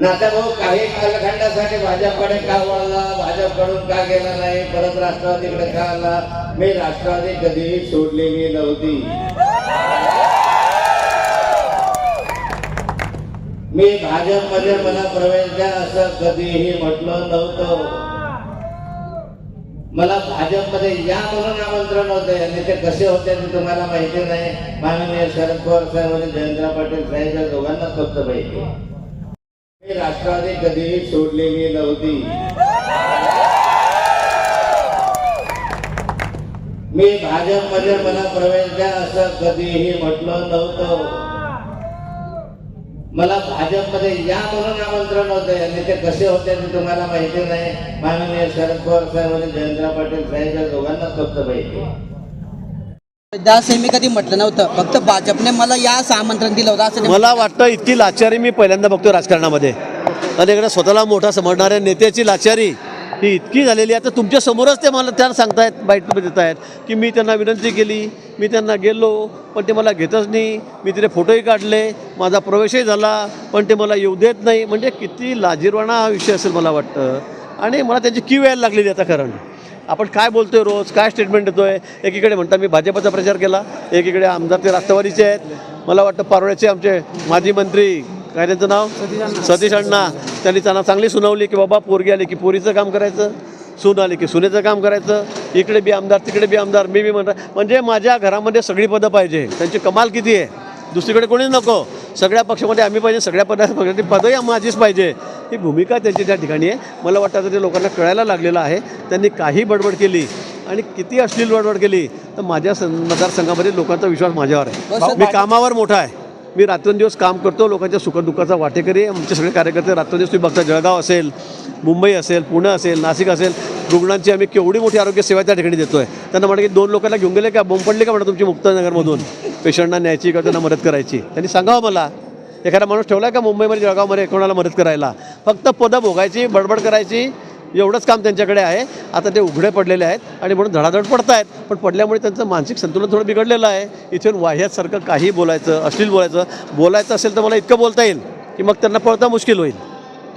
नाताभाऊ काही कालखंडासाठी भाजपकडे का वळला? भाजपकडून का गेला नाही? परत राष्ट्रवादीकडे का आला? मी राष्ट्रवादी कधीही सोडलेली नव्हती. मी भाजपमध्ये मला प्रवेश द्या असं कधीही म्हटलं नव्हतं. मला भाजपमध्ये या म्हणून आमंत्रण होते. आणि ते कसे होते ते तुम्हाला माहिती नाही. माननीय शरद पवार साहेब आणि जयंतराव पाटील साहेब या दोघांनाच फक्त माहिती आहे. राष्ट्रवादी कधीही सोडलेली नव्हती. मी भाजपमध्ये मला प्रवेश द्या असं कधीही म्हटलं नव्हतं. मला भाजपमध्ये या म्हणून आमंत्रण होते आणि ते कसे होते ते तुम्हाला माहिती नाही. माननीय शरद पवार साहेब आणि जयंतराव पाटील साहेब या दोघांनाच फक्त माहिती दास हे मी कधी म्हटलं नव्हतं. फक्त भाजपने मला या असं आमंत्रण दिलं होतं असं मला वाटतं इतकी लाचारी मी पहिल्यांदा बघतो राजकारणामध्ये. आणि इकडे स्वतःला मोठा समजणाऱ्या नेत्याची लाचारी ही इतकी झालेली आहे. तर तुमच्या समोरच ते मला त्या सांगतायत बाईट देत आहेत की मी त्यांना विनंती केली मी त्यांना गेलो पण ते मला घेतच नाही. मी तिथे फोटोही काढले माझा प्रवेशही झाला पण ते मला येऊ देत नाही. म्हणजे किती लाजीरवाणा हा विषय असेल मला वाटतं. आणि मला त्याची क्यू यायला लागलेली आता कारण आपण काय बोलतोय रोज? काय स्टेटमेंट देतोय? एकीकडे म्हणता मी भाजपचा प्रचार केला एकीकडे आमदार ते राष्ट्रवादीचे आहेत. मला वाटतं पारोळ्याचे आमचे माजी मंत्री काय त्यांचं नाव? सतीश अण्णा. त्यांनी त्यांना चांगली सुनावली की बाबा पोरगी आली की पोरीचं काम करायचं सून आली की सुनेचं काम करायचं इकडे बी आमदार तिकडे बी आमदार मी बी म्हणता म्हणजे माझ्या घरामध्ये सगळी पदं पाहिजे. त्यांची कमाल किती आहे? दुसरीकडे कोणीच नको. सगळ्या पक्षामध्ये आम्ही पाहिजे सगळ्या पदासाठी पदही माझीच पाहिजे. ही भूमिका त्यांची त्या ठिकाणी आहे. मला वाटतं आता ते लोकांना कळायला लागलेलं आहे. त्यांनी काही बडबड केली आणि किती अश्लील बडबड केली तर माझ्या सं- मतदारसंघामध्ये लोकांचा विश्वास माझ्यावर आहे. मी कामावर मोठा आहे. मी रात्रंदिवस काम करतो लोकांच्या सुखदुःखाचा वाटेकरी आहे. आमचे सगळे कार्यकर्ते रात्रंदिवस तुम्ही बघता जळगाव असेल मुंबई असेल पुणे असेल नाशिक असेल रुग्णांची आम्ही केवढी मोठी आरोग्य सेवा त्या ठिकाणी देतोय. त्यांना म्हणा की दोन लोकांना घेऊन गेले का? बोंब पडली का म्हणा तुमची मुक्तानगरमधून पेशंटना न्यायची किंवा त्यांना मदत करायची. त्यांनी सांगावं मला. एखादा माणूस ठेवला का मुंबईमध्ये जळगावमध्ये कोणाला मदत करायला? फक्त पदं भोगायची बडबड करायची एवढंच काम त्यांच्याकडे आहे. आता ते उघडे पडलेले आहेत आणि म्हणून धडाधड पडत आहेत पण पडल्यामुळे त्यांचं मानसिक संतुलन थोडं बिघडलेलं आहे. इथून वाह्यासारखं काही बोलायचं अश्लील बोलायचं. बोलायचं असेल तर मला इतकं बोलता येईल की मग त्यांना पळता मुश्किल होईल.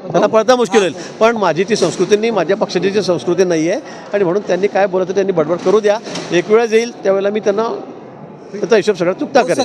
त्यांना पळता मुश्किल होईल. पण माझी ती संस्कृती नाही माझ्या पक्षाची ती संस्कृती नाही आहे. आणि म्हणून त्यांनी काय बोलायचं त्यांनी बडबड करू द्या. एक वेळेस येईल त्यावेळेला मी त्यांना त्याचा हिशोब सगळा चुकता करेल